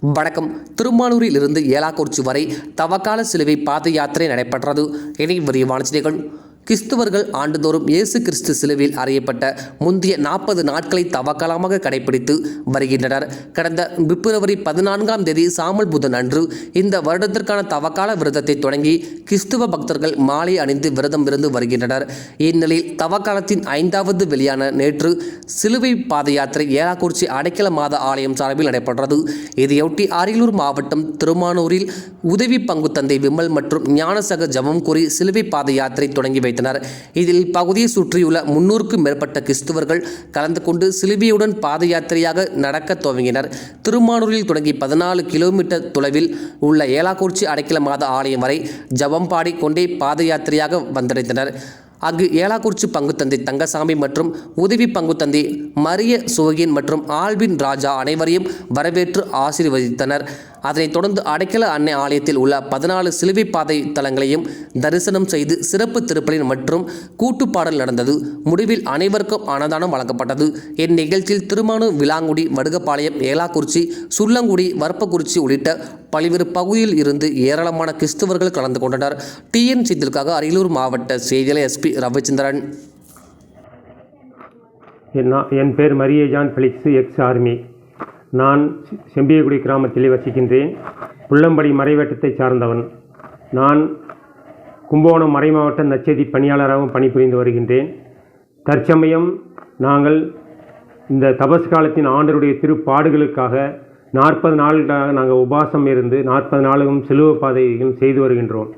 வணக்கம். திருமானூரிலிருந்து ஏலாக்குறிச்சி வரை தவக்கால சிலுவை பாத யாத்திரை நடைபெற்றது. இனி விரிவான செய்திகள். கிறிஸ்துவர்கள் ஆண்டுதோறும் இயேசு கிறிஸ்து சிலுவையில் அறையப்பட்ட முந்தைய நாற்பது நாட்களை தவக்காலமாக கடைபிடித்து வருகின்றனர். கடந்த பிப்ரவரி பதினான்காம் தேதி சாமல் புதன் அன்று இந்த வருடத்திற்கான தவக்கால விரதத்தை தொடங்கி கிறிஸ்துவ பக்தர்கள் மாலை அணிந்து விரதம் இருந்து வருகின்றனர். இந்நிலையில் தவக்காலத்தின் ஐந்தாவது வெளியான நேற்று சிலுவை பாத யாத்திரை ஏலாக்குறிச்சி அடைக்கல மாத ஆலயம் சார்பில் நடைபெற்றது. இதையொட்டி அரியலூர் மாவட்டம் திருமானூரில் உதவி பங்கு தந்தை விமல் மற்றும் ஞானசக ஜபம் கூறி சிலுவை பாத யாத்திரை தொடங்கி பங்கேற்றனர் இதில் இப்பகுதியை சுற்றியுள்ள முன்னூறுக்கும் மேற்பட்ட கிறிஸ்துவர்கள் கலந்து கொண்டு சிலுவையுடன் பாத யாத்திரையாக நடக்க துவங்கினர். திருமானூரில் தொடங்கி பதினாலு கிலோமீட்டர் தொலைவில் உள்ள ஏலாக்குறிச்சி அடைக்கல மாத ஆலயம் வரை ஜபம் பாடி கொண்டே பாத யாத்திரையாக வந்தடைந்தனர். அங்கு ஏலாக்குறிச்சி பங்குத்தந்தை தங்கசாமி மற்றும் உதவி பங்குத்தந்தை மரிய சோகின் மற்றும் ஆல்பின் ராஜா அனைவரையும் வரவேற்று ஆசீர்வதித்தனர். அதனைத் தொடர்ந்து அடைக்கல அன்னை ஆலயத்தில் உள்ள பதினாலு சிலுவை பாதை தலங்களையும் தரிசனம் செய்து சிறப்பு திருப்பலின் மற்றும் கூட்டுப்பாடல் நடந்தது. முடிவில் அனைவருக்கும் அன்னதானம் வழங்கப்பட்டது. இந்நிகழ்ச்சியில் திருமானூர் விலாங்குடி வடுகப்பாளையம் ஏலாக்குறிச்சி சுள்ளங்குடி வரப்பக்குறிச்சி உள்ளிட்ட பல்வேறு பகுதியில் இருந்து ஏராளமான கிறிஸ்தவர்கள் கலந்து கொண்டனர். டிஎன் செய்திகளுக்காக அரியலூர் மாவட்ட செய்தியாளர் எஸ்பி ரவிச்சந்திரன். என் என் பேர் மரியஜான் பிலிக்ஸ் எக்ஸ் ஆர்மி நான் செம்பியகுடி கிராமத்தில் வசிக்கின்றேன். புள்ளம்படி மறைவேட்டத்தை சார்ந்தவன். நான் கும்பகோணம் மறைமாவட்ட நச்செய்தி பணியாளராகவும் பணிபுரிந்து வருகின்றேன். தற்சமயம் நாங்கள் இந்த தபஸ் காலத்தின் ஆண்டருடைய திருப்பாடுகளுக்காக நாற்பது நாளுக்காக நாங்கள் உபாசம் இருந்து நாற்பது நாளும் சிலுவ பாதையும் செய்து வருகின்றோம்.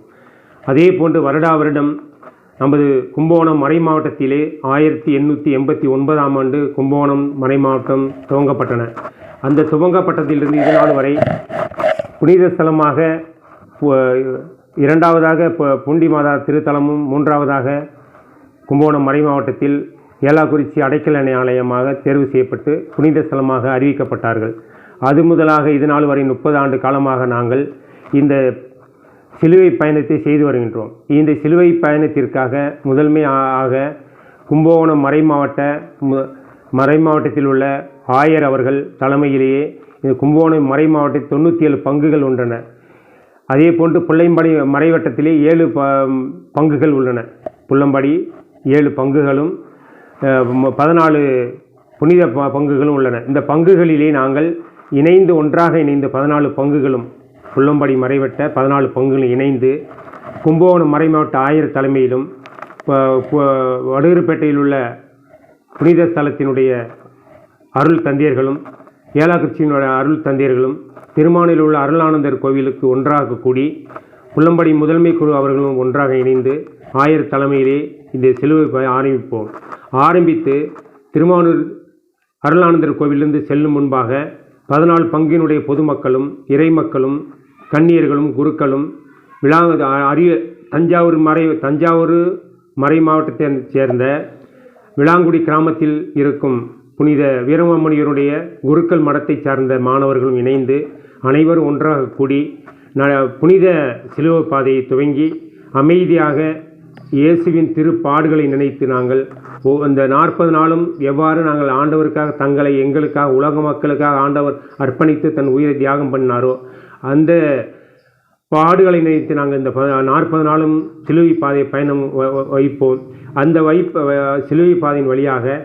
அதே போன்று வருடா வருடம் நமது கும்பகோணம் மறை மாவட்டத்திலே ஆயிரத்தி எண்ணூற்றி எண்பத்தி ஒன்பதாம் ஆண்டு கும்பகோணம் மறை மாவட்டம் துவங்கப்பட்டன. அந்த துவங்கப்பட்டத்திலிருந்து இது நாள் வரை புனித ஸ்தலமாக இரண்டாவதாக புண்டி பூண்டி மாதா திருத்தலமும் மூன்றாவதாக கும்பகோணம் மறை மாவட்டத்தில் ஏலாக்குறிச்சி அடைக்கல் அணை ஆலயமாக தேர்வு செய்யப்பட்டு புனித ஸ்தலமாக அறிவிக்கப்பட்டார்கள். அது முதலாக இது நாள் வரை முப்பது ஆண்டு காலமாக நாங்கள் இந்த சிலுவை பயணத்தை செய்து வருகின்றோம். இந்த சிலுவை பயணத்திற்காக முதன்மை ஆ- ஆக கும்பகோணம் மறை மாவட்ட மறை மாவட்டத்தில் உள்ள ஆயர் அவர்கள் தலைமையிலேயே இந்த கும்பகோணம் மறை மாவட்டத்தில் தொண்ணூற்றி ஏழு பங்குகள் உள்ளன. அதே போன்று புள்ளைம்படி மறைவட்டத்திலே ஏழு ப பங்குகள் உள்ளன. புள்ளம்படி ஏழு பங்குகளும் பதினாலு புனித ப- பங்குகளும் உள்ளன. இந்த பங்குகளிலே நாங்கள் இணைந்து ஒன்றாக இணைந்த பதினாலு பங்குகளும் புள்ளம்படி மறைவட்ட பதினாலு பங்குகளும் இணைந்து கும்பகோணம் மறைமாவட்ட ஆயர் தலைமையிலும் வடுகர்பேட்டையில் உள்ள புனித ஸ்தலத்தினுடைய அருள் தந்தையர்களும் ஏலாக்குறிச்சியினுடைய அருள் தந்தையர்களும் திருமானில் உள்ள அருளானந்தர் கோவிலுக்கு ஒன்றாக கூடி புள்ளம்படி முதன்மை குழு அவர்களும் ஒன்றாக இணைந்து ஆயர் தலைமையிலே இந்த சிலுவை ஆரம்பிப்போம். ஆரம்பித்து திருமானூர் அருளானந்தர் கோவிலிருந்து செல்லும் முன்பாக பதினாலு பங்கினுடைய பொதுமக்களும் இறைமக்களும் கன்னியர்களும் குருக்களும் விழா அரிய தஞ்சாவூர் மறை தஞ்சாவூர் மறை மாவட்டத்தை சேர்ந்த விளாங்குடி கிராமத்தில் இருக்கும் புனித வீரமாமணியருடைய குருக்கள் மடத்தை சார்ந்த மாணவர்களும் இணைந்து அனைவரும் ஒன்றாக கூடி ந- புனித சிலுவை பாதையை துவங்கி அமைதியாக இயேசுவின் திருப்பாடுகளை நினைத்து நாங்கள் ஒ- அந்த நாற்பது நாளும் எவ்வாறு நாங்கள் ஆண்டவருக்காக தங்களை எங்களுக்காக உலக மக்களுக்காக ஆண்டவர் அர்ப்பணித்து தன் உயிரை தியாகம் பண்ணாரோ அந்த பாடுகளை நினைத்து நாங்கள் இந்த நாற்பது நாளும் சிலுவை பாதை பயணம் வ- வைப்போம் அந்த வைப்ப சிலுவை பாதையின் வழியாக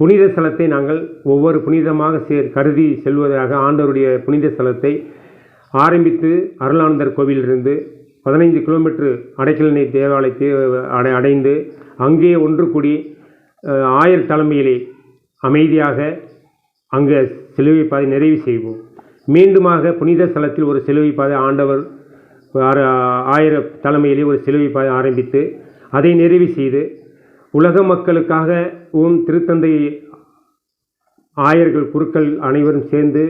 புனித ஸ்தலத்தை நாங்கள் ஒவ்வொரு புனிதமாக சேர் கருதி செல்வதாக ஆண்டவருடைய புனித ஸ்தலத்தை ஆரம்பித்து அருளானந்தர் கோவிலிருந்து பதினைந்து கிலோமீட்டர் அடைக்கலனை தேவாலயத்தை அடை அடைந்து அங்கே ஒன்று கூடி ஆயர் தலைமையிலே அமைதியாக அங்கே சிலுவை பாதை நிறைவு செய்வோம். மீண்டுமாக புனித ஸ்தலத்தில் ஒரு சிலுவை பாதை ஆண்டவர் ஆயிர தலைமையிலே ஒரு சிலுவை பாதை ஆரம்பித்து அதை நிறைவு செய்து உலக மக்களுக்காக ஓம் திருத்தந்தை ஆயர்கள் குருக்கள் அனைவரும் சேர்ந்து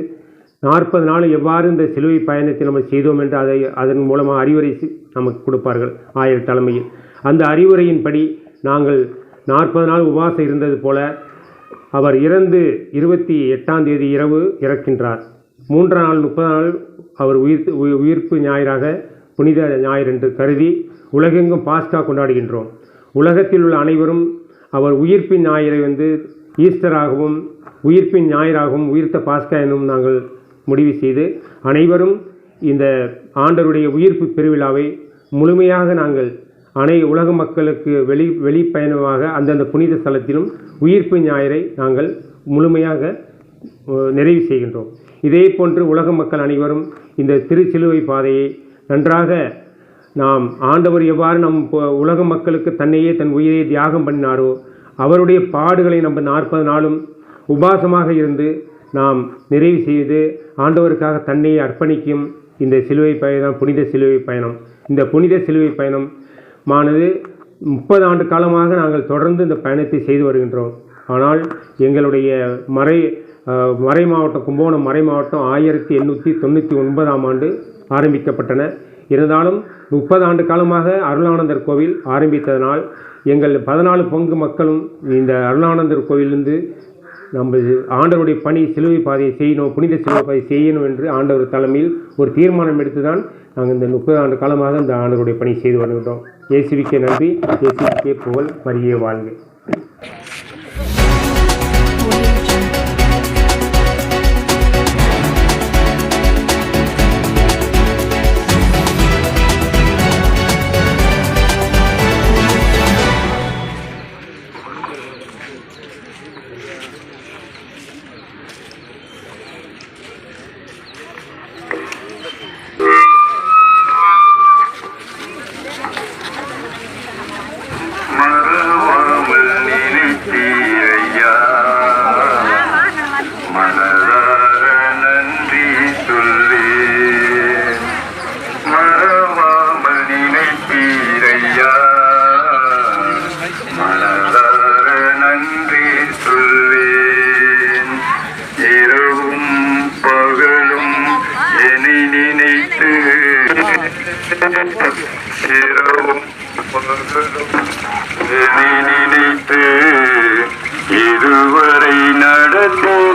நாற்பது நாள் எவ்வாறு இந்த சிலுவை பயணத்தை நம்ம செய்தோம் என்று அதை அதன் மூலமாக அறிவுரை நமக்கு கொடுப்பார்கள் ஆயர் தலைமையில். அந்த அறிவுரையின்படி நாங்கள் நாற்பது நாள் உபவாசம் இருந்தது போல அவர் இறந்து இருபத்தி எட்டாம் தேதி இரவு இறக்கின்றார். மூன்றாம் நாள் முப்பது நாள் அவர் உயிர் உயி- உயிர்ப்பு ஞாயிறாக புனித ஞாயிறு என்று கருதி உலகெங்கும் பாஸ்கா கொண்டாடுகின்றோம். உலகத்தில் உள்ள அனைவரும் அவர் உயிர்ப்பின் ஞாயிறை வந்து ஈஸ்டராகவும் உயிர்ப்பின் ஞாயிறாகவும் உயிர்த்த பாஸ்கா எனும் நாங்கள் முடிவு செய்து அனைவரும் இந்த ஆண்டருடைய உயிர்ப்பு பெருவிழாவை முழுமையாக நாங்கள் அனை உலக மக்களுக்கு வெளி வெளிப்பயணமாக அந்தந்த புனித ஸ்தலத்திலும் உயிர்ப்பு ஞாயிறை நாங்கள் முழுமையாக நிறைவு செய்கின்றோம். இதே போன்று உலக மக்கள் அனைவரும் இந்த திருச்சிலுவை பாதையை நன்றாக நாம் ஆண்டவர் எவ்வாறு நம் உலக மக்களுக்கு தன்னையே தன் உயிரை தியாகம் பண்ணினாரோ அவருடைய பாடுகளை நம்ம நாற்பது நாளும் உபாசமாக இருந்து நாம் நிறைவு செய்து ஆண்டவருக்காக தன்னை அர்ப்பணிக்கும் இந்த சிலுவை பயணம் புனித சிலுவை பயணம். இந்த புனித சிலுவை பயணம் மானது முப்பது ஆண்டு காலமாக நாங்கள் தொடர்ந்து இந்த பயணத்தை செய்து வருகின்றோம். ஆனால் எங்களுடைய மறை மறை மாவட்டம் கும்பகோணம் மறை மாவட்டம் ஆயிரத்தி எண்ணூற்றி தொண்ணூற்றி ஒன்பதாம் ஆண்டு ஆரம்பிக்கப்பட்டன. இருந்தாலும் முப்பது ஆண்டு காலமாக அருளானந்தர் கோவில் ஆரம்பித்ததனால் எங்கள் பதினாலு பங்கு மக்களும் இந்த அருளானந்தர் கோவிலிருந்து நம்ம ஆண்டவருடைய பணி சிலுவை பாதையை செய்யணும் புனித சிலுவை பாதை செய்யணும் என்று ஆண்டவர் தலைமையில் ஒரு தீர்மானம் எடுத்து தான் நாங்கள் இந்த முப்பது ஆண்டு காலமாக இந்த ஆண்டவருடைய பணி செய்து வருகின்றோம். இயேசுவிக்கே நன்றி. இயேசுவிக்கே புகழ். மரியே வாழ்க. இதுவரை நடத்தினே